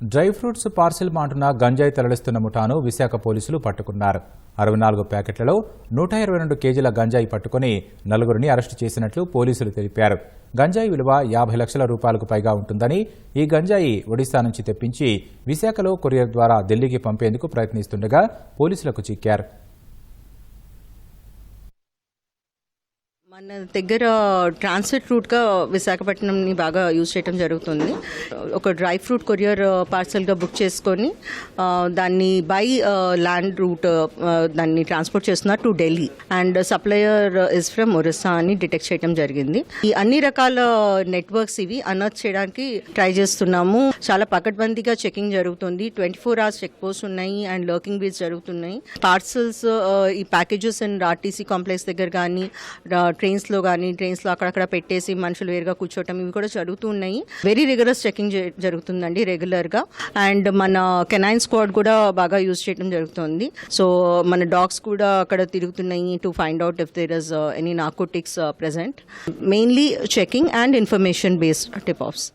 Dry fruits parcel మాటున గంజాయి తరలిస్తున్న ముఠాను విశాఖ పోలీసులు పట్టుకున్నారు. అరవై నాలుగు ప్యాకెట్లలో నూట ఇరవై రెండు కేజీల గంజాయి పట్టుకుని నలుగురిని అరెస్టు చేసినట్లు పోలీసులు తెలిపారు. గంజాయి విలువ యాభై లక్షల రూపాయలకు పైగా ఉంటుందని ఈ గంజాయి ఒడిశా నుంచి తెప్పించి విశాఖలో కొరియర్ ద్వారా ఢిల్లీకి పంపేందుకు ప్రయత్నిస్తుండగా పోలీసులకు చిక్కారు. మన దగ్గర ట్రాన్సిట్ రూట్గా విశాఖపట్నంని బాగా యూజ్ చేయడం జరుగుతుంది. ఒక డ్రై ఫ్రూట్ కొరియర్ పార్సల్గా బుక్ చేసుకొని uh, దాన్ని బై ల్యాండ్ రూట్ దాన్ని ట్రాన్స్పోర్ట్ చేస్తున్నారు to Delhi and supplier is from Orissa అని డిటెక్ట్ చేయడం జరిగింది. ఈ అన్ని రకాల uh, నెట్వర్క్స్ ఇవి అనర్త్ చేయడానికి ట్రై చేస్తున్నాము. చాలా పకడ్బందీగా చెకింగ్ జరుగుతుంది. Twenty four hours check post ఉన్నాయి అండ్ లర్కింగ్ బీట్స్ జరుగుతున్నాయి. పార్సల్స్ uh, ఈ ప్యాకేజెస్ అండ్ ఆర్టీసీ కాంప్లెక్స్ దగ్గర కానీ ట్రైన్స్లో కానీ ట్రైన్స్లో అక్కడక్కడ పెట్టేసి మనుషులు వేరుగా కూర్చోవటం ఇవి కూడా జరుగుతూ ఉన్నాయి. వెరీ రిగరస్ చెకింగ్ జరుగుతుందండి రెగ్యులర్గా అండ్ మన కెనైన్ స్క్వాడ్ కూడా బాగా యూజ్ చేయడం జరుగుతుంది. సో మన డాగ్స్ కూడా అక్కడ తిరుగుతున్నాయి to find out if there is any narcotics present mainly checking and information based tip offs